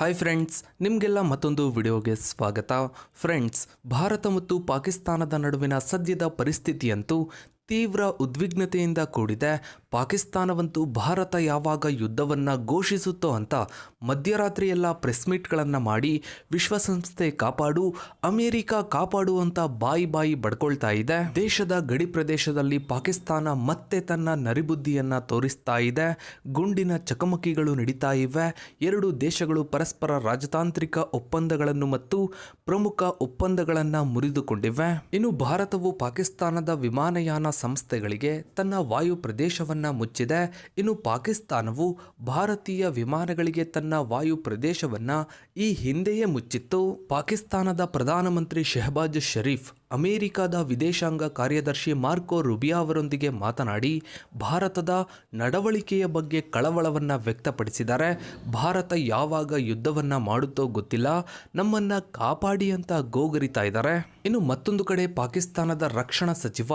Hi friends ನಿಮಗೆಲ್ಲ ಮತ್ತೊಂದು ವಿಡಿಯೋಗೆ ಸ್ವಾಗತ. ಫ್ರೆಂಡ್ಸ್ ಭಾರತ ಮತ್ತು ಪಾಕಿಸ್ತಾನದ ನಡುವಿನ ಸದ್ಯದ ಪರಿಸ್ಥಿತಿಯಂತೂ ತೀವ್ರ ಉದ್ವಿಗ್ನತೆಯಿಂದ ಕೂಡಿದೆ. ಪಾಕಿಸ್ತಾನವಂತೂ ಭಾರತ ಯಾವಾಗ ಯುದ್ಧವನ್ನು ಘೋಷಿಸುತ್ತೋ ಅಂತ ಮಧ್ಯರಾತ್ರಿಯೆಲ್ಲ ಪ್ರೆಸ್ ಮೀಟ್ಗಳನ್ನು ಮಾಡಿ ವಿಶ್ವಸಂಸ್ಥೆ ಕಾಪಾಡು, ಅಮೆರಿಕ ಕಾಪಾಡು ಅಂತ ಬಾಯಿ ಬಾಯಿ ಬಡ್ಕೊಳ್ತಾ ಇದೆ. ದೇಶದ ಗಡಿ ಪ್ರದೇಶದಲ್ಲಿ ಪಾಕಿಸ್ತಾನ ಮತ್ತೆ ತನ್ನ ನರಿಬುದ್ಧಿಯನ್ನು ತೋರಿಸ್ತಾ ಇದೆ. ಗುಂಡಿನ ಚಕಮಕಿಗಳು ನಡೀತಾ ಇವೆ. ಎರಡು ದೇಶಗಳು ಪರಸ್ಪರ ರಾಜತಾಂತ್ರಿಕ ಒಪ್ಪಂದಗಳನ್ನು ಮತ್ತು ಪ್ರಮುಖ ಒಪ್ಪಂದಗಳನ್ನು ಮುರಿದುಕೊಂಡಿವೆ. ಇನ್ನು ಭಾರತವು ಪಾಕಿಸ್ತಾನದ ವಿಮಾನಯಾನ ಸಂಸ್ಥೆಗಳಿಗೆ ತನ್ನ ವಾಯು ಪ್ರದೇಶವನ್ನು ಮುಚ್ಚಿದೆ, ಇನ್ನು ಪಾಕಿಸ್ತಾನವು ಭಾರತೀಯ ವಿಮಾನಗಳಿಗೆ ತನ್ನ ವಾಯು ಪ್ರದೇಶವನ್ನು ಈ ಹಿಂದೆಯೇ ಮುಚ್ಚಿತ್ತು. ಪಾಕಿಸ್ತಾನದ ಪ್ರಧಾನಮಂತ್ರಿ ಶೆಹಬಾಜ್ ಶರೀಫ್ ಅಮೆರಿಕದ ವಿದೇಶಾಂಗ ಕಾರ್ಯದರ್ಶಿ ಮಾರ್ಕೋ ರುಬಿಯಾ ಅವರೊಂದಿಗೆ ಮಾತನಾಡಿ, ಭಾರತದ ನಡವಳಿಕೆಯ ಬಗ್ಗೆ ಕಳವಳವನ್ನು ವ್ಯಕ್ತಪಡಿಸಿದ್ದಾರೆ. ಭಾರತ ಯಾವಾಗ ಯುದ್ಧವನ್ನು ಮಾಡುತ್ತೋ ಗೊತ್ತಿಲ್ಲ. ನಮ್ಮನ್ನು ಕಾಪಾಡಿ ಅಂತ ಗೋಗರಿತಾ ಇದ್ದಾರೆ. ಇನ್ನು ಮತ್ತೊಂದು ಕಡೆ ಪಾಕಿಸ್ತಾನದ ರಕ್ಷಣಾ ಸಚಿವ,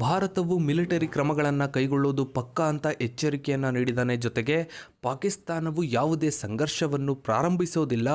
ಭಾರತವು ಮಿಲಿಟರಿ ಕ್ರಮಗಳನ್ನು ಕೈಗೊಳ್ಳುವುದು ಪಕ್ಕಾ ಅಂತ ಎಚ್ಚರಿಕೆಯನ್ನು ನೀಡಿದಾನೆ ಜೊತೆಗೆ, ಪಾಕಿಸ್ತಾನವು ಯಾವುದೇ ಸಂಘರ್ಷವನ್ನು ಪ್ರಾರಂಭಿಸೋದಿಲ್ಲ,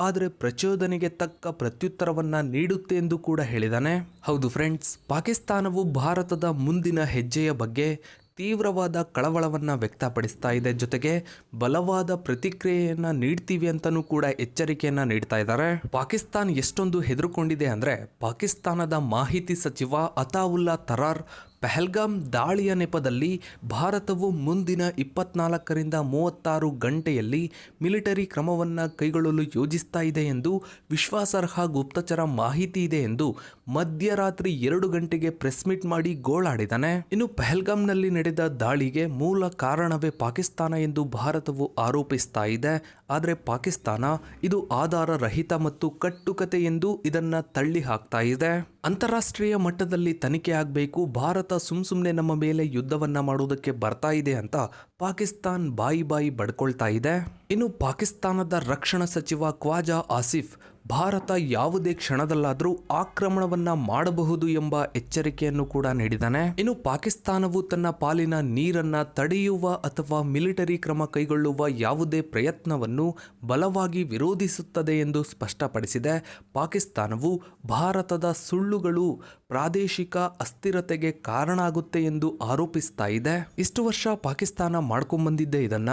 ಆದರೆ ಪ್ರಚೋದನೆಗೆ ತಕ್ಕ ಪ್ರತ್ಯುತ್ತರವನ್ನು ನೀಡುತ್ತೆ ಎಂದು ಕೂಡ ಹೇಳಿದಾನೆ ಹೌದು ಫ್ರೆಂಡ್ಸ್ ಪಾಕಿಸ್ತಾನವು ಭಾರತದ ಮುಂದಿನ ಹೆಜ್ಜೆಯ ಬಗ್ಗೆ ತೀವ್ರವಾದ ಕಳವಳವನ್ನು ವ್ಯಕ್ತಪಡಿಸ್ತಾ ಇದೆ. ಜೊತೆಗೆ ಬಲವಾದ ಪ್ರತಿಕ್ರಿಯೆಯನ್ನು ನೀಡ್ತೀವಿ ಅಂತಲೂ ಕೂಡ ಎಚ್ಚರಿಕೆಯನ್ನು ನೀಡ್ತಾ ಇದ್ದಾರೆ. ಪಾಕಿಸ್ತಾನ್ ಎಷ್ಟೊಂದು ಹೆದರುಕೊಂಡಿದೆ ಅಂದರೆ ಪಾಕಿಸ್ತಾನದ ಮಾಹಿತಿ ಸಚಿವ ಅತಾವುಲ್ಲಾ ತರಾರ್ ಪಹಲ್ಗಾಮ್ ದಾಳಿಯ ನೆಪದಲ್ಲಿ ಭಾರತವು ಮುಂದಿನ ಇಪ್ಪತ್ನಾಲ್ಕರಿಂದ ಮೂವತ್ತಾರು ಗಂಟೆಯಲ್ಲಿ ಮಿಲಿಟರಿ ಕ್ರಮವನ್ನು ಕೈಗೊಳ್ಳಲು ಯೋಜಿಸ್ತಾ ಇದೆ ಎಂದು ವಿಶ್ವಾಸಾರ್ಹ ಗುಪ್ತಚರ ಮಾಹಿತಿ ಇದೆ ಎಂದು ಮಧ್ಯರಾತ್ರಿ ಎರಡು ಗಂಟೆಗೆ ಪ್ರೆಸ್ ಮೀಟ್ ಮಾಡಿ ಗೋಳಾಡಿದ್ದಾನೆ ಇನ್ನು ಪೆಹಲ್ಗಾಮ್ನಲ್ಲಿ ನಡೆದ ದಾಳಿಗೆ ಮೂಲ ಕಾರಣವೇ ಪಾಕಿಸ್ತಾನ ಎಂದು ಭಾರತವು ಆರೋಪಿಸ್ತಾ ಇದೆ. ಆದರೆ ಪಾಕಿಸ್ತಾನ ಇದು ಆಧಾರ ರಹಿತ ಮತ್ತು ಕಟ್ಟುಕತೆ ಎಂದು ಇದನ್ನ ತಳ್ಳಿ ಹಾಕ್ತಾ ಇದೆ. ಅಂತಾರಾಷ್ಟ್ರೀಯ ಮಟ್ಟದಲ್ಲಿ ತನಿಖೆ ಆಗಬೇಕು, ಭಾರತ ಸುಮ್ ಸುಮ್ಮನೆ ನಮ್ಮ ಮೇಲೆ ಯುದ್ಧವನ್ನ ಮಾಡುವುದಕ್ಕೆ ಬರ್ತಾ ಇದೆ ಅಂತ ಪಾಕಿಸ್ತಾನ್ ಬಾಯಿ ಬಾಯಿ ಬಡ್ಕೊಳ್ತಾ ಇದೆ. ಇನ್ನು ಪಾಕಿಸ್ತಾನದ ರಕ್ಷಣಾ ಸಚಿವ ಖ್ವಾಜಾ ಆಸಿಫ್ ಭಾರತ ಯಾವುದೇ ಕ್ಷಣದಲ್ಲಾದರೂ ಆಕ್ರಮಣವನ್ನ ಮಾಡಬಹುದು ಎಂಬ ಎಚ್ಚರಿಕೆಯನ್ನು ಕೂಡ ನೀಡಿದ್ದಾನೆ. ಇನ್ನು ಪಾಕಿಸ್ತಾನವು ತನ್ನ ಪಾಲಿನ ನೀರನ್ನ ತಡೆಯುವ ಅಥವಾ ಮಿಲಿಟರಿ ಕ್ರಮ ಕೈಗೊಳ್ಳುವ ಯಾವುದೇ ಪ್ರಯತ್ನವನ್ನು ಬಲವಾಗಿ ವಿರೋಧಿಸುತ್ತದೆ ಎಂದು ಸ್ಪಷ್ಟಪಡಿಸಿದೆ. ಪಾಕಿಸ್ತಾನವು ಭಾರತದ ಸುಳ್ಳುಗಳು ಪ್ರಾದೇಶಿಕ ಅಸ್ಥಿರತೆಗೆ ಕಾರಣ ಆಗುತ್ತೆ ಎಂದು ಆರೋಪಿಸ್ತಾ ಇದೆ. ಇಷ್ಟು ವರ್ಷ ಪಾಕಿಸ್ತಾನ ಮಾಡ್ಕೊಂಡ್ಬಂದಿದ್ದೆ ಇದನ್ನ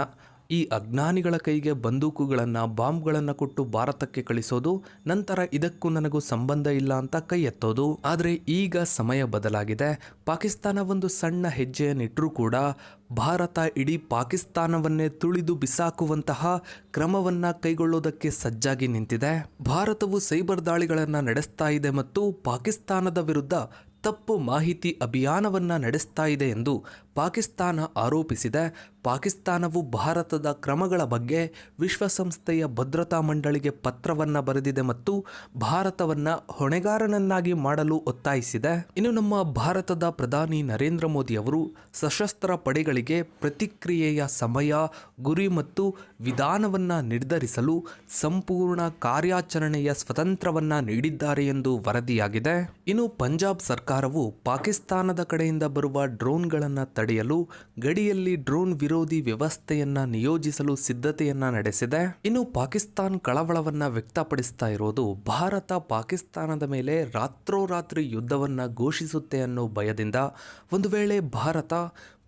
ಈ ಅಜ್ಞಾನಿಗಳ ಕೈಗೆ ಬಂದೂಕುಗಳನ್ನು, ಬಾಂಬ್ಗಳನ್ನು ಕೊಟ್ಟು ಭಾರತಕ್ಕೆ ಕಳಿಸೋದು, ನಂತರ ಇದಕ್ಕೂ ನನಗೂ ಸಂಬಂಧ ಇಲ್ಲ ಅಂತ ಕೈ ಎತ್ತೋದು. ಆದರೆ ಈಗ ಸಮಯ ಬದಲಾಗಿದೆ. ಪಾಕಿಸ್ತಾನ ಒಂದು ಸಣ್ಣ ಹೆಜ್ಜೆಯನ್ನಿಟ್ಟರೂ ಕೂಡ ಭಾರತ ಇಡೀ ಪಾಕಿಸ್ತಾನವನ್ನೇ ತುಳಿದು ಬಿಸಾಕುವಂತಹ ಕ್ರಮವನ್ನ ಕೈಗೊಳ್ಳೋದಕ್ಕೆ ಸಜ್ಜಾಗಿ ನಿಂತಿದೆ. ಭಾರತವು ಸೈಬರ್ ದಾಳಿಗಳನ್ನು ನಡೆಸ್ತಾ ಇದೆ ಮತ್ತು ಪಾಕಿಸ್ತಾನದ ವಿರುದ್ಧ ತಪ್ಪು ಮಾಹಿತಿ ಅಭಿಯಾನವನ್ನ ನಡೆಸ್ತಾ ಇದೆ ಎಂದು ಪಾಕಿಸ್ತಾನ ಆರೋಪಿಸಿದೆ ಪಾಕಿಸ್ತಾನವು ಭಾರತದ ಕ್ರಮಗಳ ಬಗ್ಗೆ ವಿಶ್ವಸಂಸ್ಥೆಯ ಭದ್ರತಾ ಮಂಡಳಿಗೆ ಪತ್ರವನ್ನು ಬರೆದಿದೆ ಮತ್ತು ಭಾರತವನ್ನು ಹೊಣೆಗಾರನನ್ನಾಗಿ ಮಾಡಲು ಒತ್ತಾಯಿಸಿದೆ. ಇನ್ನು ನಮ್ಮ ಭಾರತದ ಪ್ರಧಾನಿ ನರೇಂದ್ರ ಮೋದಿ ಅವರು ಸಶಸ್ತ್ರ ಪಡೆಗಳಿಗೆ ಪ್ರತಿಕ್ರಿಯೆಯ ಸಮಯ, ಗುರಿ ಮತ್ತು ವಿಧಾನವನ್ನು ನಿರ್ಧರಿಸಲು ಸಂಪೂರ್ಣ ಕಾರ್ಯಾಚರಣೆಯ ಸ್ವತಂತ್ರವನ್ನು ನೀಡಿದ್ದಾರೆ ಎಂದು ವರದಿಯಾಗಿದೆ. ಇನ್ನು ಪಂಜಾಬ್ ಸರ್ಕಾರವು ಪಾಕಿಸ್ತಾನದ ಕಡೆಯಿಂದ ಬರುವ ಡ್ರೋನ್ಗಳನ್ನು ತಡೆಯಲು ಗಡಿಯಲ್ಲಿ ಡ್ರೋನ್ ವಿರೋಧಿ ವ್ಯವಸ್ಥೆಯನ್ನ ನಿಯೋಜಿಸಲು ಸಿದ್ಧತೆಯನ್ನ ನಡೆಸಿದೆ. ಇನ್ನು ಪಾಕಿಸ್ತಾನ್ ಕಳವಳವನ್ನ ವ್ಯಕ್ತಪಡಿಸ್ತಾ ಇರೋದು ಭಾರತ ಪಾಕಿಸ್ತಾನದ ಮೇಲೆ ರಾತ್ರೋರಾತ್ರಿ ಯುದ್ಧವನ್ನ ಘೋಷಿಸುತ್ತೆ ಅನ್ನೋ ಭಯದಿಂದ ಒಂದು ವೇಳೆ ಭಾರತ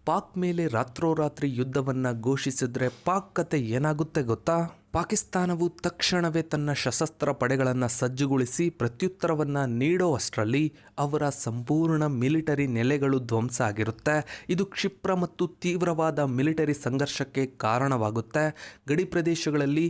ಪಾಕ್ ಮೇಲೆ ರಾತ್ರೋರಾತ್ರಿ ಯುದ್ಧವನ್ನ ಘೋಷಿಸಿದ್ರೆ ಪಾಕ್ ಕತೆ ಏನಾಗುತ್ತೆ ಗೊತ್ತಾ? ಪಾಕಿಸ್ತಾನವು ತಕ್ಷಣವೇ ತನ್ನ ಸಶಸ್ತ್ರ ಪಡೆಗಳನ್ನು ಸಜ್ಜುಗೊಳಿಸಿ ಪ್ರತ್ಯುತ್ತರವನ್ನು ನೀಡೋ ಅಷ್ಟರಲ್ಲಿ ಅವರ ಸಂಪೂರ್ಣ ಮಿಲಿಟರಿ ನೆಲೆಗಳು ಧ್ವಂಸ ಆಗಿರುತ್ತೆ. ಇದು ಕ್ಷಿಪ್ರ ಮತ್ತು ತೀವ್ರವಾದ ಮಿಲಿಟರಿ ಸಂಘರ್ಷಕ್ಕೆ ಕಾರಣವಾಗುತ್ತೆ. ಗಡಿ ಪ್ರದೇಶಗಳಲ್ಲಿ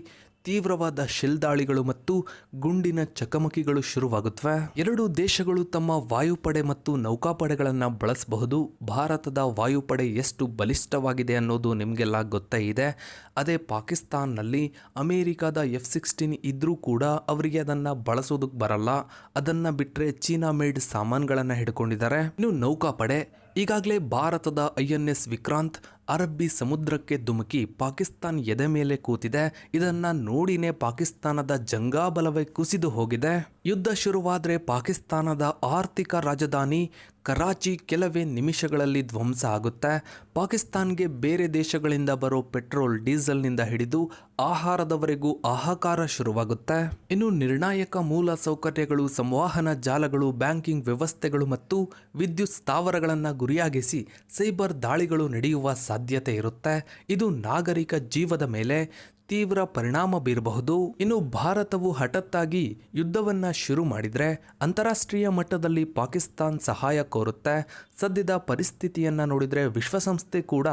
ತೀವ್ರವಾದ ಶೆಲ್ ದಾಳಿಗಳು ಮತ್ತು ಗುಂಡಿನ ಚಕಮಕಿಗಳು ಶುರುವಾಗುತ್ತವೆ. ಎರಡು ದೇಶಗಳು ತಮ್ಮ ವಾಯುಪಡೆ ಮತ್ತು ನೌಕಾಪಡೆಗಳನ್ನು ಬಳಸಬಹುದು. ಭಾರತದ ವಾಯುಪಡೆ ಎಷ್ಟು ಬಲಿಷ್ಠವಾಗಿದೆ ಅನ್ನೋದು ನಿಮಗೆಲ್ಲ ಗೊತ್ತೇ ಇದೆ. ಅದೇ ಪಾಕಿಸ್ತಾನ್ನಲ್ಲಿ ಅಮೇರಿಕಾದ ಎಫ್ ಸಿಕ್ಸ್ಟೀನ್ ಇದ್ದರೂ ಕೂಡ ಅವರಿಗೆ ಅದನ್ನು ಬಳಸೋದಕ್ಕೆ ಬರಲ್ಲ. ಅದನ್ನು ಬಿಟ್ಟರೆ ಚೀನಾ ಮೇಡ್ ಸಾಮಾನುಗಳನ್ನು ಹಿಡ್ಕೊಂಡಿದ್ದಾರೆ. ಇನ್ನು ನೌಕಾಪಡೆ ಈಗಾಗಲೇ ಭಾರತದ ಐಎನ್ಎಸ್ ಎನ್ ಎಸ್ ವಿಕ್ರಾಂತ್ ಅರಬ್ಬಿ ಸಮುದ್ರಕ್ಕೆ ಧುಮುಕಿ ಪಾಕಿಸ್ತಾನ್ ಎದೆ ಮೇಲೆ ಕೂತಿದೆ. ಇದನ್ನ ನೋಡಿನೇ ಪಾಕಿಸ್ತಾನದ ಜಂಗಾಬಲವೇ ಕುಸಿದು ಹೋಗಿದೆ. ಯುದ್ಧ ಶುರುವಾದ್ರೆ ಪಾಕಿಸ್ತಾನದ ಆರ್ಥಿಕ ರಾಜಧಾನಿ ಕರಾಚಿ ಕೆಲವೇ ನಿಮಿಷಗಳಲ್ಲಿ ಧ್ವಂಸ ಆಗುತ್ತೆ. ಪಾಕಿಸ್ತಾನ್ಗೆ ಬೇರೆ ದೇಶಗಳಿಂದ ಬರೋ ಪೆಟ್ರೋಲ್, ಡೀಸೆಲ್ನಿಂದ ಹಿಡಿದು ಆಹಾರದವರೆಗೂ ಆಹಾಕಾರ ಶುರುವಾಗುತ್ತೆ. ಇನ್ನು ನಿರ್ಣಾಯಕ ಮೂಲ ಸೌಕರ್ಯಗಳು, ಸಂವಹನ ಜಾಲಗಳು, ಬ್ಯಾಂಕಿಂಗ್ ವ್ಯವಸ್ಥೆಗಳು ಮತ್ತು ವಿದ್ಯುತ್ ಸ್ಥಾವರಗಳನ್ನು ಗುರಿಯಾಗಿಸಿ ಸೈಬರ್ ದಾಳಿಗಳು ನಡೆಯುವ ಸಾಧ್ಯತೆ ಇರುತ್ತೆ. ಇದು ನಾಗರಿಕ ಜೀವದ ಮೇಲೆ ತೀವ್ರ ಪರಿಣಾಮ ಬೀರಬಹುದು. ಇನ್ನು ಭಾರತವು ಹಠತ್ತಾಗಿ ಯುದ್ಧವನ್ನ ಶುರು ಮಾಡಿದ್ರೆ ಅಂತಾರಾಷ್ಟ್ರೀಯ ಮಟ್ಟದಲ್ಲಿ ಪಾಕಿಸ್ತಾನ್ ಸಹಾಯ ಕೋರುತ್ತೆ. ಸದ್ಯದ ಪರಿಸ್ಥಿತಿಯನ್ನ ನೋಡಿದ್ರೆ ವಿಶ್ವಸಂಸ್ಥೆ ಕೂಡ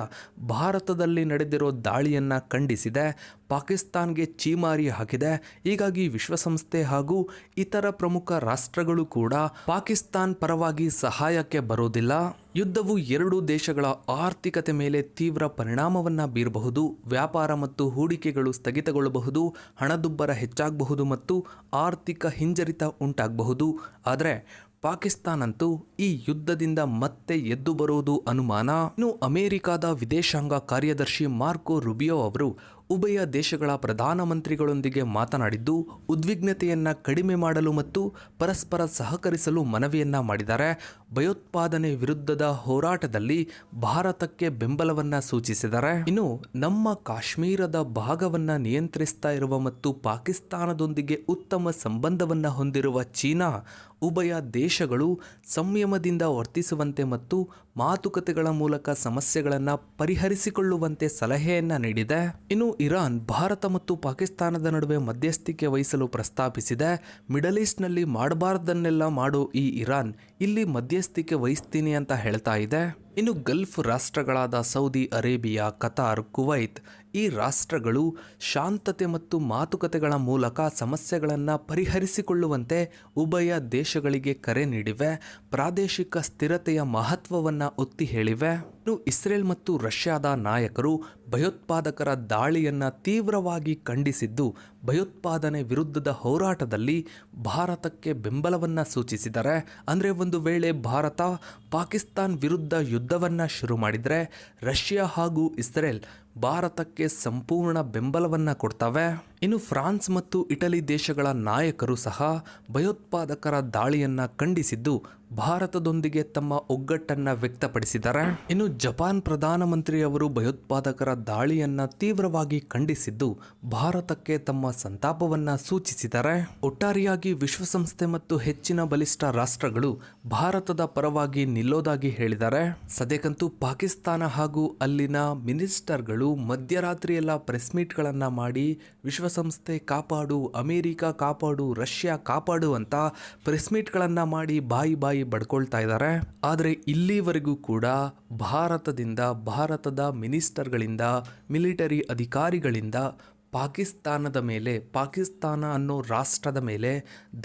ಭಾರತದಲ್ಲಿ ನಡೆದಿರೋ ದಾಳಿಯನ್ನ ಖಂಡಿಸಿದೆ. ಪಾಕಿಸ್ತಾನ್ಗೆ ಚೀಮಾರಿ ಹಾಕಿದೆ. ಹೀಗಾಗಿ ವಿಶ್ವಸಂಸ್ಥೆ ಹಾಗೂ ಇತರ ಪ್ರಮುಖ ರಾಷ್ಟ್ರಗಳು ಕೂಡ ಪಾಕಿಸ್ತಾನ್ ಪರವಾಗಿ ಸಹಾಯಕ್ಕೆ ಬರೋದಿಲ್ಲ. ಯುದ್ಧವು ಎರಡೂ ದೇಶಗಳ ಆರ್ಥಿಕತೆ ಮೇಲೆ ತೀವ್ರ ಪರಿಣಾಮವನ್ನು ಬೀರಬಹುದು, ವ್ಯಾಪಾರ ಮತ್ತು ಹೂಡಿಕೆಗಳು ಸ್ಥಗಿತಗೊಳ್ಳಬಹುದು, ಹಣದುಬ್ಬರ ಹೆಚ್ಚಾಗಬಹುದು ಮತ್ತು ಆರ್ಥಿಕ ಹಿಂಜರಿತ ಉಂಟಾಗಬಹುದು. ಆದರೆ, ಪಾಕಿಸ್ತಾನಂತೂ ಈ ಯುದ್ಧದಿಂದ ಮತ್ತೆ ಎದ್ದು ಬರುವುದು ಅನುಮಾನ. ಇನ್ನು ಅಮೆರಿಕದ ವಿದೇಶಾಂಗ ಕಾರ್ಯದರ್ಶಿ ಮಾರ್ಕೋ ರುಬಿಯೋ ಅವರು ಉಭಯ ದೇಶಗಳ ಪ್ರಧಾನಮಂತ್ರಿಗಳೊಂದಿಗೆ ಮಾತನಾಡಿದ್ದು, ಉದ್ವಿಗ್ನತೆಯನ್ನು ಕಡಿಮೆ ಮಾಡಲು ಮತ್ತು ಪರಸ್ಪರ ಸಹಕರಿಸಲು ಮನವಿಯನ್ನ ಮಾಡಿದ್ದಾರೆ. ಭಯೋತ್ಪಾದನೆ ವಿರುದ್ಧದ ಹೋರಾಟದಲ್ಲಿ ಭಾರತಕ್ಕೆ ಬೆಂಬಲವನ್ನ ಸೂಚಿಸಿದ್ದಾರೆ. ಇನ್ನು ನಮ್ಮ ಕಾಶ್ಮೀರದ ಭಾಗವನ್ನ ನಿಯಂತ್ರಿಸ್ತಾ ಇರುವ ಮತ್ತು ಪಾಕಿಸ್ತಾನದೊಂದಿಗೆ ಉತ್ತಮ ಸಂಬಂಧವನ್ನ ಹೊಂದಿರುವ ಚೀನಾ, ಉಭಯ ದೇಶಗಳು ಸಂಯಮದಿಂದ ವರ್ತಿಸುವಂತೆ ಮತ್ತು ಮಾತುಕತೆಗಳ ಮೂಲಕ ಸಮಸ್ಯೆಗಳನ್ನು ಪರಿಹರಿಸಿಕೊಳ್ಳುವಂತೆ ಸಲಹೆಯನ್ನ ನೀಡಿದೆ. ಇನ್ನು ಇರಾನ್, ಭಾರತ ಮತ್ತು ಪಾಕಿಸ್ತಾನದ ನಡುವೆ ಮಧ್ಯಸ್ಥಿಕೆ ವಹಿಸಲು ಪ್ರಸ್ತಾಪಿಸಿದೆ. ಮಿಡಲ್ ಈಸ್ಟ್ನಲ್ಲಿ ಮಾಡಬಾರ್ದನ್ನೆಲ್ಲ ಮಾಡೋ ಈ ಇರಾನ್, ಇಲ್ಲಿ ಮಧ್ಯಸ್ಥಿಕೆ ವಹಿಸ್ತೀನಿ ಅಂತ ಹೇಳ್ತಾ ಇದೆ. ಇನ್ನು ಗಲ್ಫ್ ರಾಷ್ಟ್ರಗಳಾದ ಸೌದಿ ಅರೇಬಿಯಾ, ಕತಾರ್, ಕುವೈತ್ ಈ ರಾಷ್ಟ್ರಗಳು ಶಾಂತತೆ ಮತ್ತು ಮಾತುಕತೆಗಳ ಮೂಲಕ ಸಮಸ್ಯೆಗಳನ್ನು ಪರಿಹರಿಸಿಕೊಳ್ಳುವಂತೆ ಉಭಯ ದೇಶಗಳಿಗೆ ಕರೆ ನೀಡಿವೆ. ಪ್ರಾದೇಶಿಕ ಸ್ಥಿರತೆಯ ಮಹತ್ವವನ್ನು ಒತ್ತಿ ಹೇಳಿವೆ. ಇನ್ನು ಇಸ್ರೇಲ್ ಮತ್ತು ರಷ್ಯಾದ ನಾಯಕರು ಭಯೋತ್ಪಾದಕರ ದಾಳಿಯನ್ನು ತೀವ್ರವಾಗಿ ಖಂಡಿಸಿದ್ದು, ಭಯೋತ್ಪಾದನೆ ವಿರುದ್ಧದ ಹೋರಾಟದಲ್ಲಿ ಭಾರತಕ್ಕೆ ಬೆಂಬಲವನ್ನು ಸೂಚಿಸಿದ್ದಾರೆ ಅಂದರೆ ಒಂದು ವೇಳೆ ಭಾರತ ಪಾಕಿಸ್ತಾನ್ ವಿರುದ್ಧ ಯುದ್ಧವನ್ನು ಶುರು ಮಾಡಿದರೆ ರಷ್ಯಾ ಹಾಗೂ ಇಸ್ರೇಲ್ ಭಾರತಕ್ಕೆ ಸಂಪೂರ್ಣ ಬೆಂಬಲವನ್ನು ಕೊಡ್ತವೆ. ಇನ್ನು ಫ್ರಾನ್ಸ್ ಮತ್ತು ಇಟಲಿ ದೇಶಗಳ ನಾಯಕರು ಸಹ ಭಯೋತ್ಪಾದಕರ ದಾಳಿಯನ್ನು ಖಂಡಿಸಿದ್ದು ಭಾರತದೊಂದಿಗೆ ತಮ್ಮ ಒಗ್ಗಟ್ಟನ್ನು ವ್ಯಕ್ತಪಡಿಸಿದ್ದಾರೆ ಇನ್ನು ಜಪಾನ್ ಪ್ರಧಾನಮಂತ್ರಿಯವರು ಭಯೋತ್ಪಾದಕರ ದಾಳಿಯನ್ನು ತೀವ್ರವಾಗಿ ಖಂಡಿಸಿದ್ದು, ಭಾರತಕ್ಕೆ ತಮ್ಮ ಸಂತಾಪವನ್ನು ಸೂಚಿಸಿದ್ದಾರೆ ಒಟ್ಟಾರೆಯಾಗಿ ವಿಶ್ವಸಂಸ್ಥೆ ಮತ್ತು ಹೆಚ್ಚಿನ ಬಲಿಷ್ಠ ರಾಷ್ಟ್ರಗಳು ಭಾರತದ ಪರವಾಗಿ ನಿಲ್ಲೋದಾಗಿ ಹೇಳಿದ್ದಾರೆ ಸದ್ಯಕ್ಕಂತೂ ಪಾಕಿಸ್ತಾನ ಹಾಗೂ ಅಲ್ಲಿನ ಮಿನಿಸ್ಟರ್ಗಳು ಮಧ್ಯರಾತ್ರಿಯೆಲ್ಲ ಪ್ರೆಸ್ ಮೀಟ್ಗಳನ್ನ ಮಾಡಿ, ವಿಶ್ವಸಂಸ್ಥೆ ಕಾಪಾಡು, ಅಮೆರಿಕ ಕಾಪಾಡು, ರಷ್ಯಾ ಕಾಪಾಡು ಅಂತ ಪ್ರೆಸ್ ಮೀಟ್ಗಳನ್ನು ಮಾಡಿ ಬಾಯಿ ಬಾಯಿ ಬಡ್ಕೊಳ್ತಾ ಇದ್ದಾರೆ. ಆದರೆ ಇಲ್ಲಿವರೆಗೂ ಕೂಡ ಭಾರತದಿಂದ ಭಾರತದ ಮಿನಿಸ್ಟರ್ಗಳಿಂದ ಮಿಲಿಟರಿ ಅಧಿಕಾರಿಗಳಿಂದ ಪಾಕಿಸ್ತಾನದ ಮೇಲೆ, ಪಾಕಿಸ್ತಾನ ಅನ್ನೋ ರಾಷ್ಟ್ರದ ಮೇಲೆ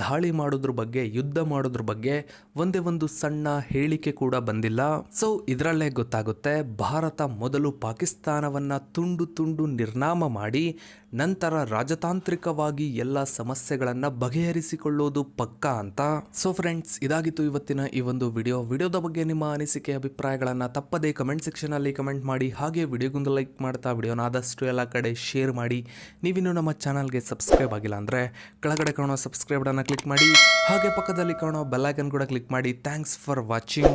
ದಾಳಿ ಮಾಡೋದ್ರ ಬಗ್ಗೆ, ಯುದ್ಧ ಮಾಡೋದ್ರ ಬಗ್ಗೆ ಒಂದೇ ಒಂದು ಸಣ್ಣ ಹೇಳಿಕೆ ಕೂಡ ಬಂದಿಲ್ಲ. ಸೊ ಇದರಲ್ಲೇ ಗೊತ್ತಾಗುತ್ತೆ, ಭಾರತ ಮೊದಲು ಪಾಕಿಸ್ತಾನವನ್ನು ತುಂಡು ತುಂಡು ನಿರ್ನಾಮ ಮಾಡಿ, ನಂತರ ರಾಜತಾಂತ್ರಿಕವಾಗಿ ಎಲ್ಲ ಸಮಸ್ಯೆಗಳನ್ನು ಬಗೆಹರಿಸಿಕೊಳ್ಳೋದು ಪಕ್ಕ ಅಂತ. ಸೊ ಫ್ರೆಂಡ್ಸ್ ಇದಾಗಿತ್ತು ಇವತ್ತಿನ ಈ ಒಂದು ವಿಡಿಯೋ. ವಿಡಿಯೋದ ಬಗ್ಗೆ ನಿಮ್ಮ ಅನಿಸಿಕೆ, ಅಭಿಪ್ರಾಯಗಳನ್ನು ತಪ್ಪದೇ ಕಮೆಂಟ್ ಸೆಕ್ಷನ್ ಅಲ್ಲಿ ಕಮೆಂಟ್ ಮಾಡಿ. ಹಾಗೆ ವಿಡಿಯೋಗೊಂದು ಲೈಕ್ ಮಾಡ್ತಾ, ವಿಡಿಯೋನ ಆದಷ್ಟು ಎಲ್ಲ ಕಡೆ ಶೇರ್ ಮಾಡಿ. ನೀವಿನ್ನೂ ನಮ್ಮ ಚಾನಲ್ಗೆ ಸಬ್ಸ್ಕ್ರೈಬ್ ಆಗಿಲ್ಲ ಅಂದರೆ ಕೆಳಗಡೆ ಕಾಣೋ ಸಬ್ಸ್ಕ್ರೈಬ್ ಕ್ಲಿಕ್ ಮಾಡಿ ಹಾಗೆ ಪಕ್ಕದಲ್ಲಿ ಕಾಣೋ ಬೆಲ್ಲೈಕನ್ ಕೂಡ ಕ್ಲಿಕ್ ಮಾಡಿ. Thanks for watching